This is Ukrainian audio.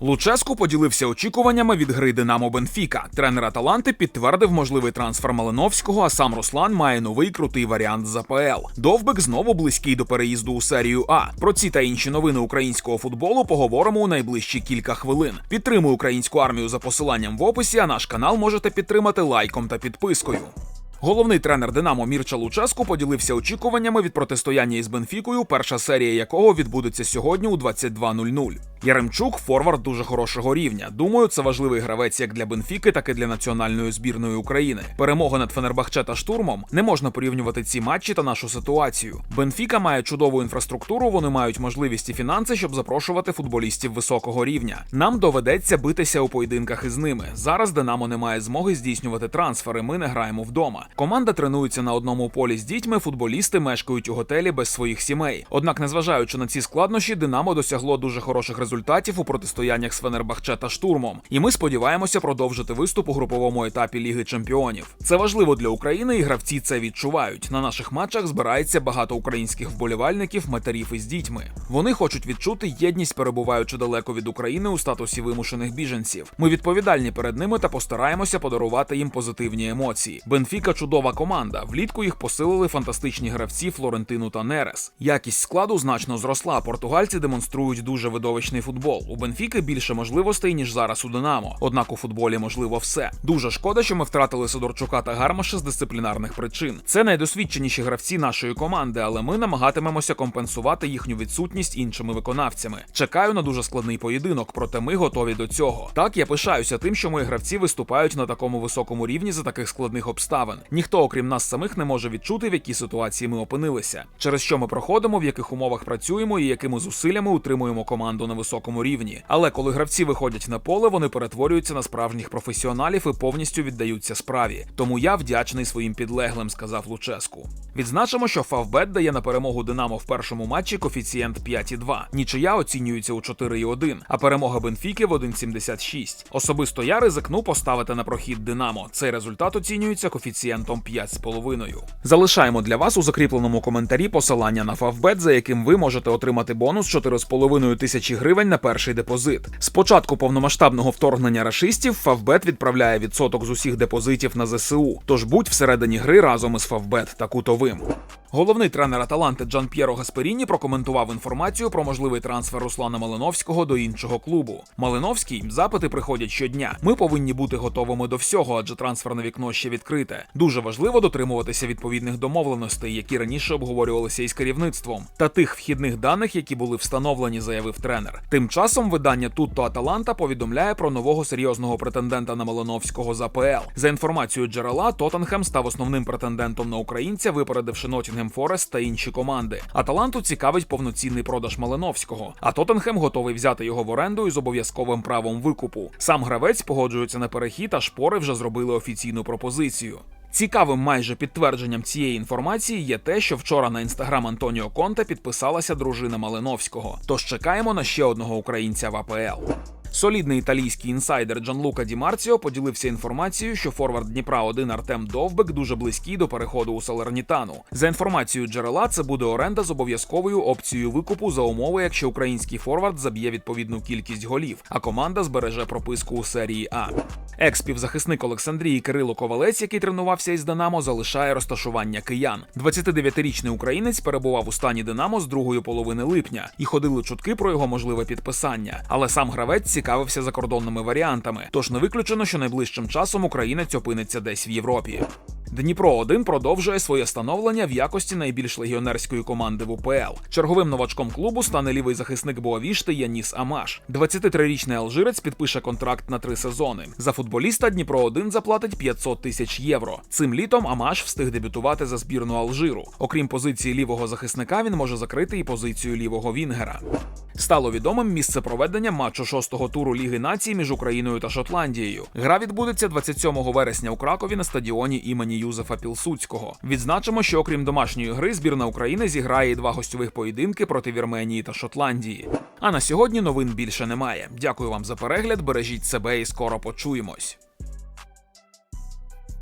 Луческу поділився очікуваннями від гри Динамо Бенфіка. Тренер Аталанти підтвердив можливий трансфер Малиновського, а сам Руслан має новий крутий варіант з АПЛ. Довбик знову близький до переїзду у серію А. Про ці та інші новини українського футболу поговоримо у найближчі кілька хвилин. Підтримуй українську армію за посиланням в описі, а наш канал можете підтримати лайком та підпискою. Головний тренер Динамо Мірча Луческу поділився очікуваннями від протистояння із Бенфікою, перша серія якого відбудеться сьогодні у 22.00. Яремчук форвард дуже хорошого рівня. Думаю, це важливий гравець як для Бенфіки, так і для національної збірної України. Перемога над Фенербахче та штурмом не можна порівнювати ці матчі та нашу ситуацію. Бенфіка має чудову інфраструктуру, вони мають можливість і фінанси, щоб запрошувати футболістів високого рівня. Нам доведеться битися у поєдинках із ними. Зараз Динамо не має змоги здійснювати трансфери. Ми не граємо вдома. Команда тренується на одному полі з дітьми. Футболісти мешкають у готелі без своїх сімей. Однак, незважаючи на ці складнощі, Динамо досягло дуже хороших результатів у протистояннях з Фенербахче та штурмом. І ми сподіваємося продовжити виступ у груповому етапі Ліги Чемпіонів. Це важливо для України, і гравці це відчувають. На наших матчах збирається багато українських вболівальників, матерів із дітьми. Вони хочуть відчути єдність, перебуваючи далеко від України у статусі вимушених біженців. Ми відповідальні перед ними та постараємося подарувати їм позитивні емоції. Бенфіка чудова команда. Влітку їх посилили фантастичні гравці Флорентину та Нерес. Якість складу значно зросла. Португальці демонструють дуже видовищний футбол. У Бенфіки більше можливостей ніж зараз у Динамо. Однак у футболі можливо все. Дуже шкода, що ми втратили Сидорчука та Гармаша з дисциплінарних причин. Це найдосвідченіші гравці нашої команди, але ми намагатимемося компенсувати їхню відсутність іншими виконавцями. Чекаю на дуже складний поєдинок, проте ми готові до цього. Так я пишаюся тим, що мої гравці виступають на такому високому рівні за таких складних обставин. Ніхто, окрім нас самих, не може відчути, в якій ситуації ми опинилися, через що ми проходимо, в яких умовах працюємо і якими зусиллями утримуємо команду на високому рівні. Але коли гравці виходять на поле, вони перетворюються на справжніх професіоналів і повністю віддаються справі. Тому я вдячний своїм підлеглим, сказав Луческу. Відзначимо, що Фавбет дає на перемогу Динамо в першому матчі коефіцієнт 5,2. Нічия оцінюється у 4,1, а перемога Бенфіки в 1,76. Особисто я ризикну поставити на прохід Динамо. Цей результат оцінюється коефіцієнтом 5,5. Залишаємо для вас у закріпленому коментарі посилання на Фавбет, за яким ви можете отримати бонус 4,5 тисячі гривень на перший депозит. З початку повномасштабного вторгнення рашистів Фавбет відправляє відсоток з усіх депозитів на ЗСУ. Тож будь всередині гри разом із Фавбет та кутовим. Головний тренер Аталанти Джан П'єро Гасперіні прокоментував інформацію про можливий трансфер Руслана Малиновського до іншого клубу. Малиновський запити приходять щодня. Ми повинні бути готовими до всього, адже трансферне вікно ще відкрите. Дуже важливо дотримуватися відповідних домовленостей, які раніше обговорювалися із керівництвом, та тих вхідних даних, які були встановлені, заявив тренер. Тим часом видання Тутто Аталанта повідомляє про нового серйозного претендента на Малиновського з АПЛ. За інформацією джерела, Тоттенхем став основним претендентом на українця, випередивши Ноттінгем Форест та інші команди. Аталанту цікавить повноцінний продаж Малиновського, а Тоттенхем готовий взяти його в оренду із обов'язковим правом викупу. Сам гравець погоджується на перехід, а шпори вже зробили офіційну пропозицію. Цікавим майже підтвердженням цієї інформації є те, що вчора на інстаграм Антоніо Конте підписалася дружина Малиновського. Тож чекаємо на ще одного українця в АПЛ. Солідний італійський інсайдер Джанлука Ді Марціо поділився інформацією, що форвард Дніпра 1 Артем Довбек дуже близький до переходу у Салернітану. За інформацією джерела, це буде оренда з обов'язковою опцією викупу за умови, якщо український форвард заб'є відповідну кількість голів, а команда збереже прописку у серії А. Екс-півзахисник Олександрії Кирило Ковалець, який тренувався із Динамо, залишає розташування киян. 29-річний українець перебував у стані Динамо з другої половини липня, і ходили чутки про його можливе підписання. Але сам гравець цікавився закордонними варіантами. Тож не виключено, що найближчим часом українець опиниться десь в Європі. Дніпро 1 продовжує своє становлення в якості найбільш легіонерської команди в УПЛ. Черговим новачком клубу стане лівий захисник Боавішти Яніс Амаш. 23-річний алжирець підпише контракт на три сезони. За футболіста Дніпро 1 заплатить 500 тисяч євро. Цим літом Амаш встиг дебютувати за збірну Алжиру. Окрім позиції лівого захисника, він може закрити і позицію лівого Вінгера. Стало відомим місце проведення матчу шостого туру Ліги націй між Україною та Шотландією. Гра відбудеться 27 вересня у Кракові на стадіоні імені Юзефа Пілсуцького. Відзначимо, що окрім домашньої гри, збірна України зіграє два гостьових поєдинки проти Вірменії та Шотландії. А на сьогодні новин більше немає. Дякую вам за перегляд. Бережіть себе і скоро почуємось.